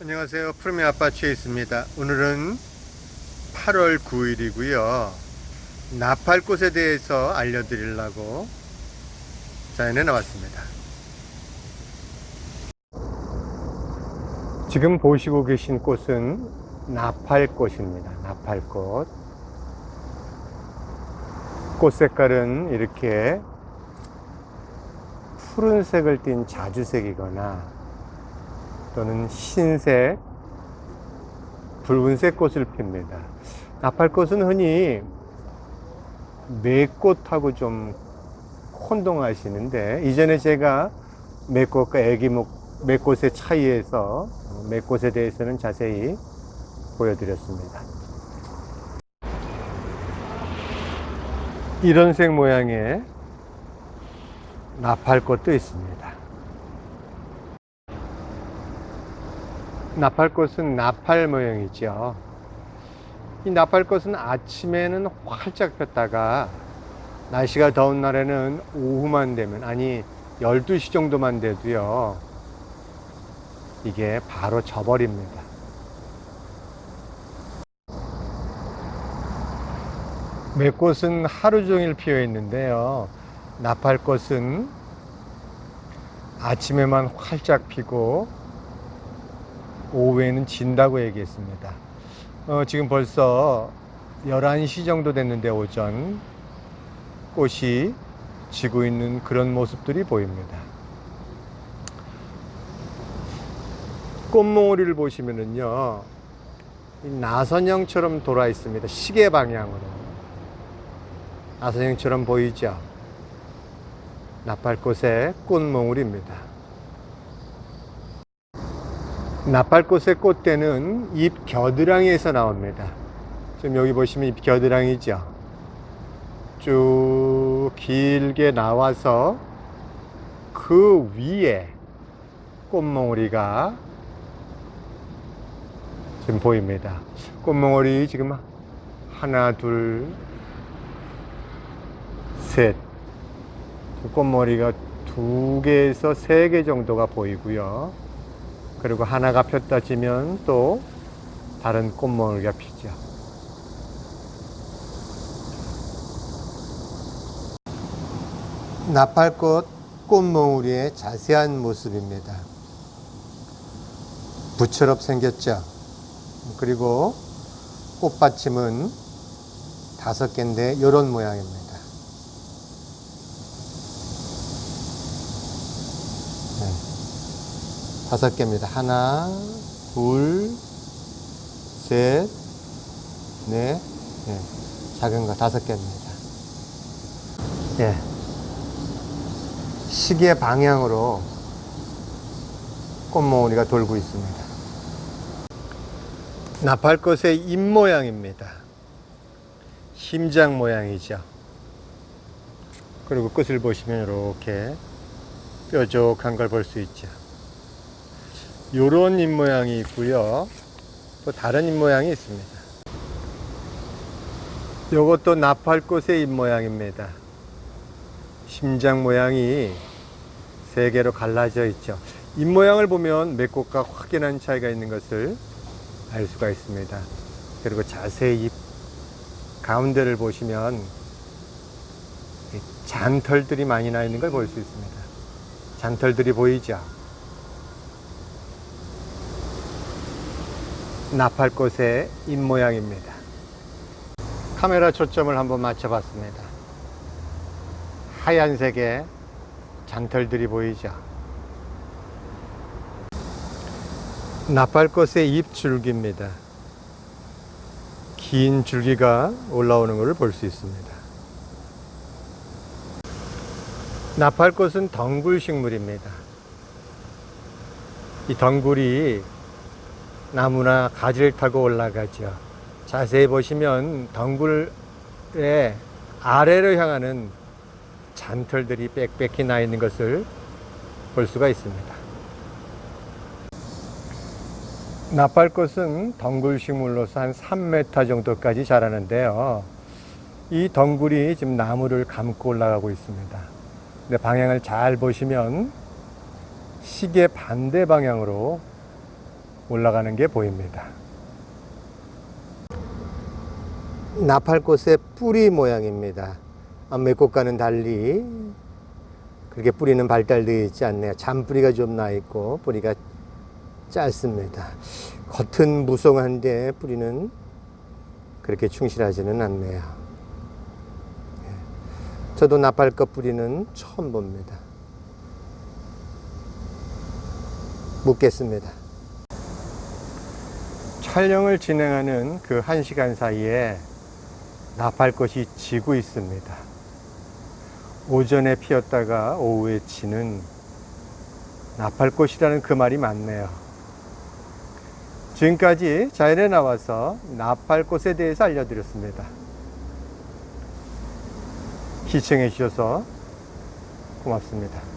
안녕하세요. 푸르미 아빠치에 있습니다. 오늘은 8월 9일이고요. 나팔꽃에 대해서 알려드리려고 자연에 나왔습니다. 지금 보시고 계신 꽃은 나팔꽃입니다. 나팔꽃. 꽃 색깔은 이렇게 푸른색을 띤 자주색이거나 또는 흰색, 붉은색 꽃을 핍니다. 나팔꽃은 흔히 매꽃하고 좀 혼동하시는데 이전에 제가 매꽃과 애기목 매꽃의 차이에서 매꽃에 대해서는 자세히 보여드렸습니다. 이런 색 모양의 나팔꽃도 있습니다. 나팔꽃은 나팔 모양이죠. 이 나팔꽃은 아침에는 활짝 폈다가 날씨가 더운 날에는 오후만 되면 아니 12시 정도만 돼도요. 이게 바로 져버립니다. 매꽃은 하루 종일 피어 있는데요. 나팔꽃은 아침에만 활짝 피고 오후에는 진다고 얘기했습니다. 어, 지금 벌써 11시 정도 됐는데 오전 꽃이 지고 있는 그런 모습들이 보입니다. 꽃몽오리를 보시면은요, 이 나선형처럼 돌아 있습니다. 시계 방향으로. 나선형처럼 보이죠? 나팔꽃의 꽃몽울입니다. 나팔꽃의 꽃대는 잎 겨드랑이에서 나옵니다. 지금 여기 보시면 잎 겨드랑이죠. 쭉 길게 나와서 그 위에 꽃몽우리가 지금 보입니다. 꽃몽우리 지금 하나, 둘, 셋. 꽃머리가 두 개에서 세 개 정도가 보이고요. 그리고 하나가 폈다 지면 또 다른 꽃머리가 피죠. 나팔꽃 꽃몽우리의 자세한 모습입니다. 부처럼 생겼죠. 그리고 꽃받침은 다섯 개인데 이런 모양입니다. 네. 다섯 개입니다. 하나, 둘, 셋, 넷, 네. 작은 거 다섯 개입니다. 예. 시계 방향으로 꽃몽우리가 돌고 있습니다. 나팔꽃의 잎 모양입니다. 심장 모양이죠. 그리고 끝을 보시면 이렇게 뾰족한 걸 볼 수 있죠. 요런 잎 모양이 있고요. 또 다른 잎 모양이 있습니다. 요것도 나팔꽃의 잎 모양입니다. 심장 모양이 세 개로 갈라져 있죠. 잎 모양을 보면 몇 곳과 확연한 차이가 있는 것을 알 수가 있습니다. 그리고 자세히 잎 가운데를 보시면 잔털들이 많이 나 있는 걸 볼 수 있습니다. 잔털들이 보이죠? 나팔꽃의 잎 모양입니다. 카메라 초점을 한번 맞춰봤습니다. 하얀색의 잔털들이 보이죠? 나팔꽃의 잎 줄기입니다. 긴 줄기가 올라오는 것을 볼 수 있습니다. 나팔꽃은 덩굴 식물입니다. 이 덩굴이 나무나 가지를 타고 올라가죠. 자세히 보시면 덩굴의 아래로 향하는 잔털들이 빽빽히 나 있는 것을 볼 수가 있습니다. 나팔꽃은 덩굴 식물로서 한 3m 정도까지 자라는데요. 이 덩굴이 지금 나무를 감고 올라가고 있습니다. 근데 방향을 잘 보시면 시계 반대 방향으로 올라가는 게 보입니다. 나팔꽃의 뿌리 모양입니다. 매꽃과는 달리 그렇게 뿌리는 발달되어 있지 않네요. 잔뿌리가 좀 나 있고 뿌리가 짧습니다. 겉은 무성한데 뿌리는 그렇게 충실하지는 않네요. 예. 저도 나팔꽃 뿌리는 처음 봅니다. 묻겠습니다. 촬영을 진행하는 그한 시간 사이에 나팔꽃이 지고 있습니다. 오전에 피었다가 오후에 지는 나팔꽃이라는 그 말이 맞네요. 지금까지 자연에 나와서 나팔꽃에 대해서 알려드렸습니다. 시청해 주셔서 고맙습니다.